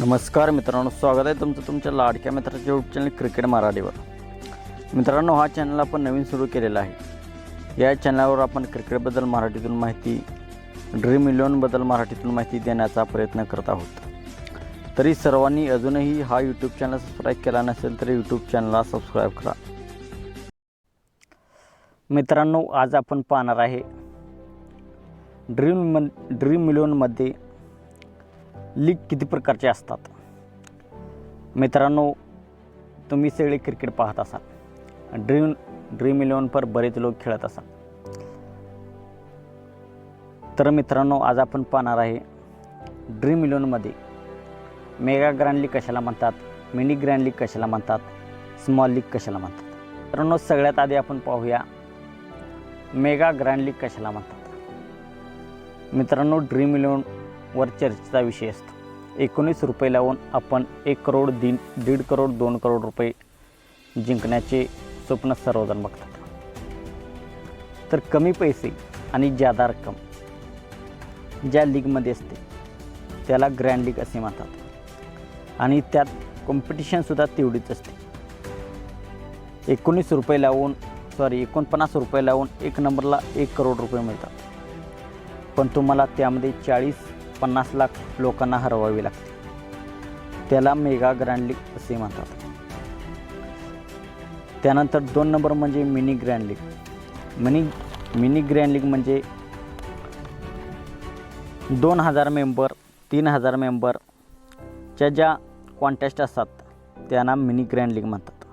नमस्कार मित्रांनो स्वागत आहे तुमचं तुमच्या लाडक्या मित्राच्या यूट्यूब चॅनल क्रिकेट मराठीवर. मित्रांनो हा चॅनल आपण नवीन सुरू केलेला आहे. या चॅनलवर आपण क्रिकेटबद्दल मराठीतून माहिती ड्रीम इलेवनबद्दल मराठीतून माहिती देण्याचा प्रयत्न करत आहोत. तरी सर्वांनी अजूनही हा यूट्यूब चॅनल सबस्क्राईब केला नसेल तर यूट्यूब चॅनलला सबस्क्राईब करा. मित्रांनो आज आपण पाहणार आहे ड्रीम मन ड्रीम इलेव्हनमध्ये लीग किती प्रकारचे असतात? मित्रांनो तुम्ही सगळे क्रिकेट पाहत असाल. ड्रीम ड्रीम इलेव्हनवर बरेच लोक खेळत असाल. तर मित्रांनो आज आपण पाहणार आहे ड्रीम इलेव्हनमध्ये मेगा ग्रँड लीग कशाला म्हणतात मिनी ग्रँड लीग कशाला म्हणतात स्मॉल लीग कशाला म्हणतात? मित्रांनो सगळ्यात आधी आपण पाहूया मेगा ग्रँड लीग कशाला म्हणतात. मित्रांनो ड्रीम वर चर्चेचा विषय असतो. एकोणीस रुपये लावून आपण एक करोड दीड दीड करोड दोन करोड रुपये जिंकण्याचे स्वप्न सर्वजण बघतात. तर कमी पैसे आणि जादा रक्कम ज्या लीगमध्ये असते त्याला ग्रँड लीग असे म्हणतात. आणि त्यात कॉम्पिटिशनसुद्धा तेवढीच असते. एकोणीस रुपये लावून सॉरी एकोणपन्नास रुपये लावून एक नंबरला एक करोड रुपये मिळतात. पण तुम्हाला त्यामध्ये चाळीस पन्नास लाख लोकांना हरवावी लागते. त्याला मेगा ग्रँड लीग असे म्हणतात. त्यानंतर दोन नंबर म्हणजे mini grand league. Mini mini grand league म्हणजे दोन हजार मेंबर तीन हजार मेंबरच्या ज्या कॉन्टेस्ट असतात त्यांना मिनी ग्रँड लीग म्हणतात.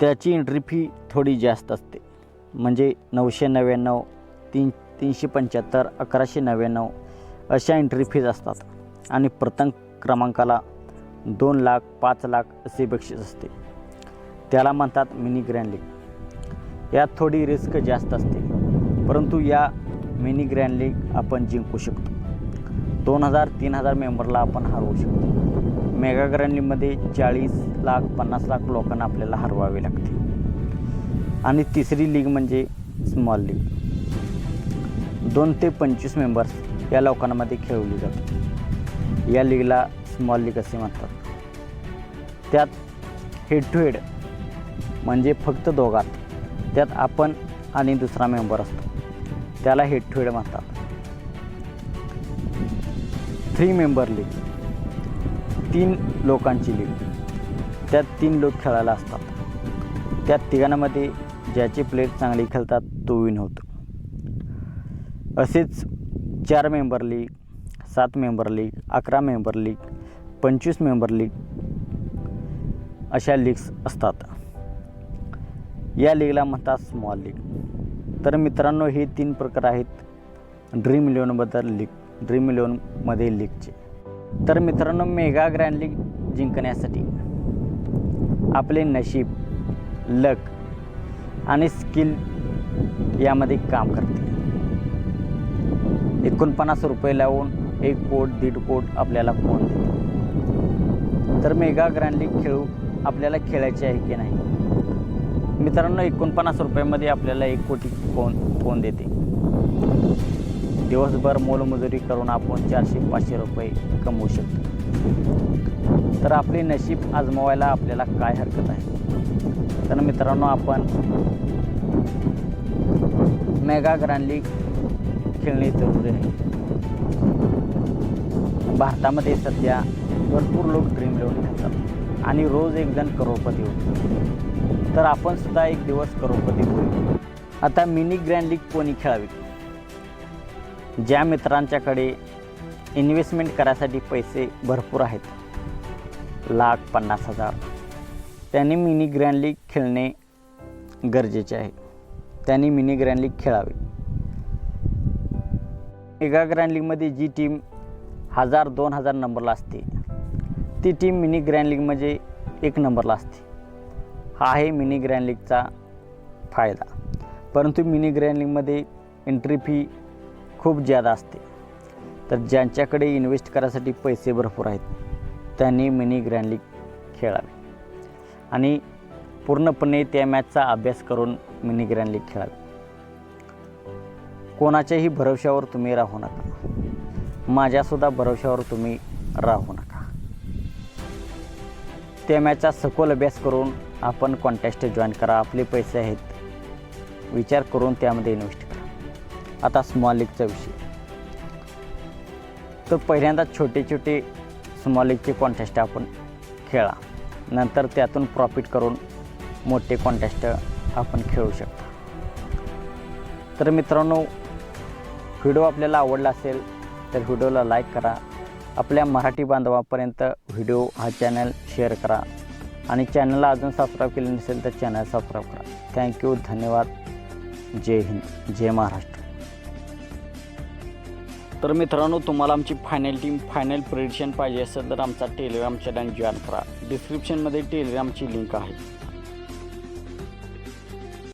त्याची एंट्री फी थोडी जास्त असते. म्हणजे नऊशे नव्याण्णव तीन तीनशे पंच्याहत्तर अकराशे नव्याण्णव अशा एंट्री फीज असतात. आणि प्रथम क्रमांकाला दोन लाख पाच लाख असे बक्षीस असते. त्याला म्हणतात मिनी ग्रँड लीग यात थोडी रिस्क जास्त असते. परंतु या मिनी ग्रँड लीग आपण जिंकू शकतो. दोन हजार तीन हजार मेंबरला आपण हरवू शकतो. मेगा ग्रँड लीगमध्ये चाळीस लाख पन्नास लाख लोकांना आपल्याला हरवावे लागते. आणि तिसरी लीग म्हणजे स्मॉल लीग दोन ते पंचवीस मेंबर्स या लोकांमध्ये खेळवली जाते. या लीगला स्मॉल लीग असे म्हणतात. त्यात हेड टू हेड म्हणजे फक्त दोघात त्यात आपण आणि दुसरा मेंबर असतो. त्याला हेड टू हेड म्हणतात. थ्री मेंबर लीग तीन लोकांची लीग त्यात तीन लोक खेळायला असतात. त्या तिघांमध्ये ज्याचे प्लेयर चांगले खेळतात तो विन होतो. असेच चार मेंबर लीग सात मेंबर लीग अकरा मेंबर लीग पंचवीस मेंबर लीग अशा लीग्स असतात. या लीगला म्हणतात स्मॉल लीग. तर मित्रांनो हे तीन प्रकार आहेत ड्रीम इलेवनबद्दल लीग ड्रीम इलेवनमध्ये लीगचे. तर मित्रांनो मेगा ग्रँड लीग जिंकण्यासाठी आपले नशीब लक आणि स्किल यामध्ये काम करते. एकोणपन्नास रुपये लावून एक कोट दीड कोट आपल्याला कोण देते? तर मेगा ग्रँड लीग खेळू आपल्याला खेळायचे आहे की नाही? मित्रांनो एकोणपन्नास रुपयामध्ये आपल्याला एक कोटी कोण कोण देते? दिवसभर मोलमजुरी करून आपण चारशे पाचशे रुपये कमवू शकतो. तर आपले नशीब आजमावायला आपल्याला काय हरकत आहे? तर मित्रांनो आपण मेगा ग्रँड लीग खेळणे जरुरी आहे भारतामध्ये सध्या भरपूर लोक ड्रीम इलेव्हन खेळतात आणि रोज एक जण करोडपती होतो. तर आपण सुद्धा एक दिवस करोडपती होऊ. आता मिनी ग्रँड लीग कोणी खेळावी? ज्या मित्रांच्याकडे इन्व्हेस्टमेंट करायसाठी पैसे भरपूर आहेत. लाख पन्नास हजार. त्यांनी मिनी ग्रँड लीग खेळणे गरजेचे आहे. त्यांनी मिनी ग्रँड लीग खेळावे. एका ग्रँड लीगमध्ये जी टीम हजार दोन हजार नंबरला असते. ती टीम मिनी ग्रँड लीगमध्ये एक नंबरला असते. हा आहे मिनी ग्रँड लीगचा फायदा. परंतु मिनी ग्रँड लीगमध्ये एंट्री फी खूप ज्यादा असते. तर ज्यांच्याकडे इन्व्हेस्ट करायसाठी पैसे भरपूर आहेत त्यांनी मिनी ग्रँड लीग खेळावी. आणि पूर्णपणे त्या मॅचचा अभ्यास करून मिनी ग्रँड लीग खेळावी. कोणाच्याही भरवशावर तुम्ही राहू नका. माझ्यासुद्धा भरवशावर तुम्ही राहू नका. तेम्याचा सखोल अभ्यास करून आपण कॉन्टेस्ट जॉईन करा. आपले पैसे आहेत विचार करून त्यामध्ये इन्व्हेस्ट करा. आता स्मॉल लीगचा विषय. तर पहिल्यांदा छोटे छोटे स्मॉल लीगचे कॉन्टेस्ट आपण खेळा. नंतर त्यातून प्रॉफिट करून मोठे कॉन्टेस्ट आपण खेळू शकता. तर मित्रांनो व्हिडिओ आपल्याला आवडला असेल तर व्हिडिओला लाईक करा. आपल्या मराठी बांधवापर्यंत व्हिडिओ हा चॅनल शेअर करा. आणि चॅनलला अजून सबस्क्राईब केले नसेल तर चॅनल सबस्क्राईब करा. थँक्यू धन्यवाद. जय हिंद जय महाराष्ट्र. तर मित्रांनो तुम्हाला आमची फायनल टीम फायनल प्रेडिशन पाहिजे असेल तर आमचा टेलिग्राम चॅनल जॉईन करा. डिस्क्रिप्शनमध्ये टेलिग्रामची लिंक आहे.